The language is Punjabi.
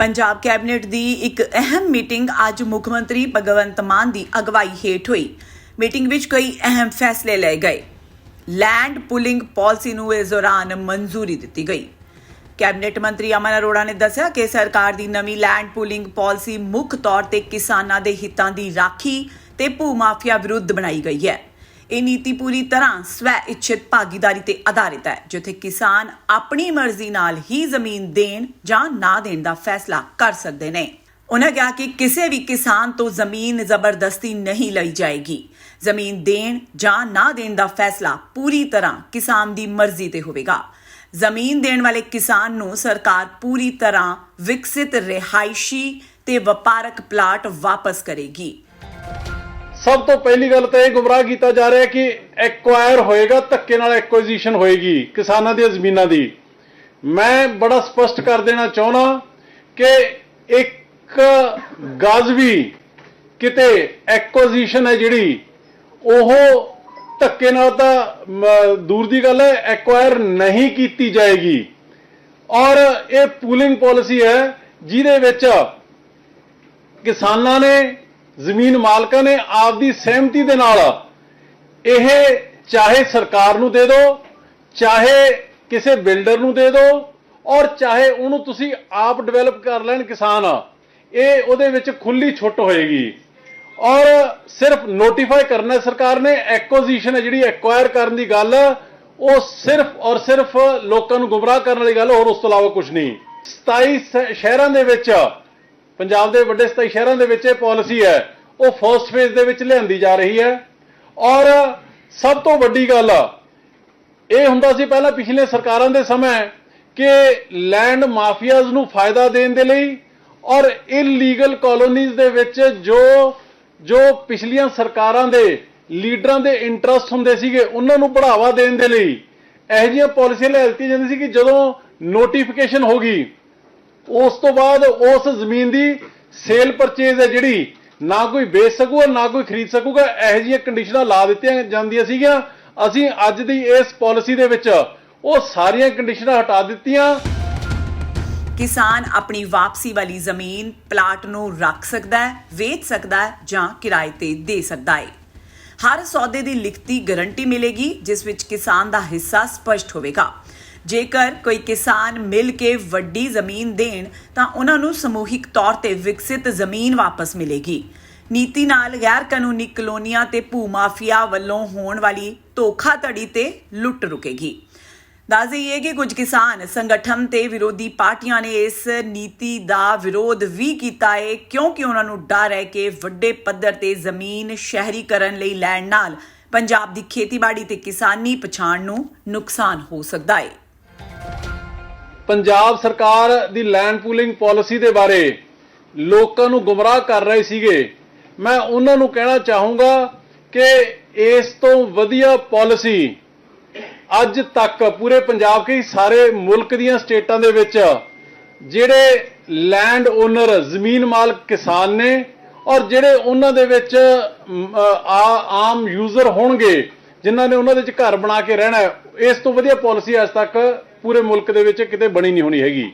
ਪੰਜਾਬ ਕੈਬਨਿਟ ਦੀ ਇੱਕ ਅਹਿਮ ਮੀਟਿੰਗ ਅੱਜ ਮੁੱਖ ਮੰਤਰੀ ਭਗਵੰਤ ਮਾਨ ਦੀ ਅਗਵਾਈ ਹੇਠ ਹੋਈ। ਮੀਟਿੰਗ ਵਿੱਚ ਕਈ ਅਹਿਮ ਫੈਸਲੇ ਲਏ ਗਏ। ਲੈਂਡ ਪੁਲਿੰਗ ਪਾਲਿਸੀ ਨੂੰ ਇਸ ਦੌਰਾਨ ਮਨਜ਼ੂਰੀ ਦਿੱਤੀ ਗਈ। ਕੈਬਨਿਟ ਮੰਤਰੀ ਅਮਨ ਅਰੋੜਾ ਨੇ ਦੱਸਿਆ ਕਿ ਸਰਕਾਰ ਦੀ ਨਵੀਂ ਲੈਂਡ ਪੁਲਿੰਗ ਪਾਲਿਸੀ ਮੁੱਖ ਤੌਰ ਤੇ ਕਿਸਾਨਾਂ ਦੇ ਹਿੱਤਾਂ ਦੀ ਰਾਖੀ ਤੇ ਭੂ ਮਾਫੀਆ ਵਿਰੁੱਧ ਬਣਾਈ ਗਈ ਹੈ। ਇਹ ਨੀਤੀ ਪੂਰੀ ਤਰ੍ਹਾਂ ਸਵੈ ਇੱਛਿਤ ਭਾਗੀਦਾਰੀ ਤੇ ਆਧਾਰਿਤ ਹੈ, ਜਿੱਥੇ ਕਿਸਾਨ ਆਪਣੀ ਮਰਜ਼ੀ ਨਾਲ ਹੀ ਜ਼ਮੀਨ ਦੇਣ ਜਾਂ ਨਾ ਦੇਣ ਦਾ ਫੈਸਲਾ ਕਰ ਸਕਦੇ ਨੇ। ਉਹਨਾਂ ਕਿਹਾ ਕਿ ਕਿਸੇ ਵੀ ਕਿਸਾਨ ਤੋਂ ਜ਼ਮੀਨ ਜ਼ਬਰਦਸਤੀ ਨਹੀਂ ਲਈ ਜਾਏਗੀ। ਜ਼ਮੀਨ ਦੇਣ ਜਾਂ ਨਾ ਦੇਣ ਦਾ ਫੈਸਲਾ ਪੂਰੀ ਤਰ੍ਹਾਂ ਕਿਸਾਨ ਦੀ ਮਰਜ਼ੀ ਤੇ ਹੋਵੇਗਾ। ਜ਼ਮੀਨ ਦੇਣ ਵਾਲੇ ਕਿਸਾਨ ਨੂੰ ਸਰਕਾਰ ਪੂਰੀ ਤਰ੍ਹਾਂ ਵਿਕਸਿਤ ਰਿਹਾਇਸ਼ੀ ਤੇ ਵਪਾਰਕ ਪਲਾਟ ਵਾਪਸ ਕਰੇਗੀ। ਸਭ ਤੋਂ ਪਹਿਲੀ ਗੱਲ ਤਾਂ ਇਹ ਗੁੰਮਰਾਹ ਕੀਤਾ ਜਾ ਰਿਹਾ ਕਿ ਐਕਵਾਇਰ ਹੋਏਗਾ, ਧੱਕੇ ਨਾਲ ਐਕੁਜੀਸ਼ਨ ਹੋਏਗੀ ਕਿਸਾਨਾਂ ਦੀਆਂ ਜ਼ਮੀਨਾਂ ਦੀ। ਮੈਂ ਬੜਾ ਸਪਸ਼ਟ ਕਰ ਦੇਣਾ ਚਾਹੁੰਦਾ ਕਿ ਇੱਕ ਗਜ਼ ਵੀ ਕਿਤੇ ਐਕੁਜੀਸ਼ਨ ਹੈ ਜਿਹੜੀ, ਉਹ ਧੱਕੇ ਨਾਲ ਤਾਂ ਦੂਰ ਦੀ ਗੱਲ ਹੈ ਐਕਵਾਇਰ ਨਹੀਂ ਕੀਤੀ ਜਾਏਗੀ। ਔਰ ਇਹ ਪੂਲਿੰਗ ਪਾਲਿਸੀ ਹੈ, ਜਿਹਦੇ ਵਿੱਚ ਕਿਸਾਨਾਂ ਨੇ ਜ਼ਮੀਨ ਮਾਲਕਾਂ ਨੇ ਆਪਦੀ ਸਹਿਮਤੀ ਦੇ ਨਾਲ ਇਹ ਚਾਹੇ ਸਰਕਾਰ ਨੂੰ ਦੇ ਦਿਓ ਚਾਹੇ ਕਿਸੇ ਬਿਲਡਰ ਨੂੰ ਦੇ ਦਿਓ ਔਰ ਚਾਹੇ ਉਹਨੂੰ ਤੁਸੀਂ ਆਪ ਡਿਵੈਲਪ ਕਰ ਲੈਣ ਕਿਸਾਨ, ਇਹ ਉਹਦੇ ਵਿੱਚ ਖੁੱਲੀ ਛੁੱਟ ਹੋਏਗੀ। ਔਰ ਸਿਰਫ ਨੋਟੀਫਾਈ ਕਰਨਾ ਸਰਕਾਰ ਨੇ ਐਕੁਜੀਸ਼ਨ ਹੈ ਜਿਹੜੀ ਐਕਵਾਇਰ ਕਰਨ ਦੀ ਗੱਲ, ਉਹ ਸਿਰਫ ਔਰ ਸਿਰਫ ਲੋਕਾਂ ਨੂੰ ਗੁੰਮਰਾਹ ਕਰਨ ਵਾਲੀ ਗੱਲ, ਹੋਰ ਉਸ ਤੋਂ ਇਲਾਵਾ ਕੁਝ ਨਹੀਂ। 27 ਸ਼ਹਿਰਾਂ ਦੇ ਵਿੱਚ ਪੰਜਾਬ ਦੇ ਵੱਡੇ 27 ਸ਼ਹਿਰਾਂ ਦੇ ਵਿੱਚ ਇਹ ਪਾਲਿਸੀ ਹੈ, ਉਹ ਫਰਸਟ ਫੇਜ਼ ਦੇ ਵਿੱਚ ਲਿਆਂਦੀ ਜਾ ਰਹੀ ਹੈ। ਔਰ ਸਭ ਤੋਂ ਵੱਡੀ ਗੱਲ ਆ ਇਹ ਹੁੰਦਾ ਸੀ ਪਹਿਲਾਂ ਪਿਛਲੇ ਸਰਕਾਰਾਂ ਦੇ ਸਮੇਂ ਕਿ ਲੈਂਡ ਮਾਫੀਆਜ਼ ਨੂੰ ਫਾਇਦਾ ਦੇਣ ਦੇ ਲਈ ਔਰ ਇਲੀਗਲ ਕਾਲੋਨੀਜ਼ ਦੇ ਵਿੱਚ ਜੋ ਜੋ ਪਿਛਲੀਆਂ ਸਰਕਾਰਾਂ ਦੇ ਲੀਡਰਾਂ ਦੇ ਇੰਟਰਸਟ ਹੁੰਦੇ ਸੀਗੇ, ਉਹਨਾਂ ਨੂੰ ਬੜਾਵਾ ਦੇਣ ਦੇ ਲਈ ਇਹੋ ਜਿਹੀਆਂ ਪਾਲਿਸੀਆਂ ਲੈ ਦਿੱਤੀਆਂ ਜਾਂਦੀਆਂ ਸੀ ਕਿ ਜਦੋਂ ਨੋਟੀਫਿਕੇਸ਼ਨ ਹੋ ਗਈ ਉਸ ਤੋਂ ਬਾਅਦ ਉਸ ਜ਼ਮੀਨ ਦੀ ਸੇਲ ਪਰਚੇਜ਼ ਹੈ ਜਿਹੜੀ, ਨਾ ਕੋਈ ਵੇਚ ਸਕੂਗਾ, ਨਾ ਕੋਈ ਖਰੀਦ ਸਕੂਗਾ, ਇਹੋ ਜਿਹੀਆਂ ਕੰਡੀਸ਼ਨਾਂ ਲਾ ਦਿੱਤੀਆਂ ਜਾਂਦੀਆਂ ਸੀਗੀਆਂ। ਅਸੀਂ ਅੱਜ ਦੀ ਇਸ ਪਾਲਿਸੀ ਦੇ ਵਿੱਚ ਉਹ ਸਾਰੀਆਂ ਕੰਡੀਸ਼ਨਾਂ ਹਟਾ ਦਿੱਤੀਆਂ। ਕਿਸਾਨ ਆਪਣੀ ਵਾਪਸੀ ਵਾਲੀ ਜ਼ਮੀਨ ਪਲਾਟ ਨੂੰ ਰੱਖ ਸਕਦਾ ਹੈ, ਵੇਚ ਸਕਦਾ ਹੈ ਜਾਂ ਕਿਰਾਏ ਤੇ ਦੇ ਸਕਦਾ ਹੈ। ਹਰ ਸੌਦੇ ਦੀ ਲਿਖਤੀ ਗਾਰੰਟੀ ਮਿਲੇਗੀ, ਜਿਸ ਵਿੱਚ ਕਿਸਾਨ ਦਾ ਹਿੱਸਾ ਸਪਸ਼ਟ ਹੋਵੇਗਾ। ਜੇਕਰ ਕੋਈ ਕਿਸਾਨ ਮਿਲ ਕੇ ਵੱਡੀ ਜ਼ਮੀਨ ਦੇਣ, ਤਾਂ ਉਹਨਾਂ ਨੂੰ ਸਮੂਹਿਕ ਤੌਰ ਤੇ ਵਿਕਸਿਤ ਜ਼ਮੀਨ ਵਾਪਸ ਮਿਲੇਗੀ। ਨੀਤੀ ਨਾਲ ਗੈਰ ਕਾਨੂੰਨੀ ਕਲੋਨੀਆਂ ਤੇ ਭੂ ਮਾਫੀਆ ਵੱਲੋਂ ਹੋਣ ਵਾਲੀ ਧੋਖਾਧੜੀ ਤੇ ਲੁੱਟ ਰੁਕੇਗੀ। ਦੱਸ ਦੇਈਏ ਕਿ ਕੁਝ ਕਿਸਾਨ ਸੰਗਠਨ ਤੇ ਵਿਰੋਧੀ ਪਾਰਟੀਆਂ ਨੇ ਇਸ ਨੀਤੀ ਦਾ ਵਿਰੋਧ ਵੀ ਕੀਤਾ ਹੈ ਕਿਉਂਕਿ ਉਹਨਾਂ ਨੂੰ ਡਰ ਹੈ ਕਿ ਵੱਡੇ ਪੱਧਰ ਤੇ ਜ਼ਮੀਨ ਸ਼ਹਿਰੀਕਰਨ ਲਈ ਲੈਣ ਨਾਲ ਪੰਜਾਬ ਦੀ ਖੇਤੀਬਾੜੀ ਤੇ ਕਿਸਾਨੀ ਪਛਾਣ ਨੂੰ ਨੁਕਸਾਨ ਹੋ ਸਕਦਾ ਹੈ ਪੰਜਾਬ ਸਰਕਾਰ ਦੀ ਲੈਂਡ ਪੂਲਿੰਗ ਪਾਲਿਸੀ ਦੇ ਬਾਰੇ ਲੋਕਾਂ ਨੂੰ ਗੁੰਮਰਾਹ ਕਰ ਰਹੇ ਸੀਗੇ। ਮੈਂ ਉਹਨਾਂ ਨੂੰ ਕਹਿਣਾ ਚਾਹੂੰਗਾ ਕਿ ਇਸ ਤੋਂ ਵਧੀਆ ਪਾਲਿਸੀ ਅੱਜ ਤੱਕ ਪੂਰੇ ਪੰਜਾਬ ਕੀ ਸਾਰੇ ਮੁਲਕ ਦੀਆਂ ਸਟੇਟਾਂ ਦੇ ਵਿੱਚ ਜਿਹੜੇ ਲੈਂਡ ਓਨਰ ਜ਼ਮੀਨ ਮਾਲਕ ਕਿਸਾਨ ਨੇ ਔਰ ਜਿਹੜੇ ਉਹਨਾਂ ਦੇ ਵਿੱਚ ਆਮ ਯੂਜ਼ਰ ਹੋਣਗੇ ਜਿਨ੍ਹਾਂ ਨੇ ਉਹਨਾਂ ਦੇ ਵਿੱਚ ਘਰ ਬਣਾ ਕੇ ਰਹਿਣਾ ਇਸ ਤੋਂ ਵਧੀਆ ਪਾਲਿਸੀ ਅੱਜ ਤੱਕ ਪੂਰੇ ਮੁਲਕ ਦੇ ਵਿੱਚ ਕਿਤੇ ਬਣੀ ਨਹੀਂ ਹੋਣੀ ਹੈਗੀ।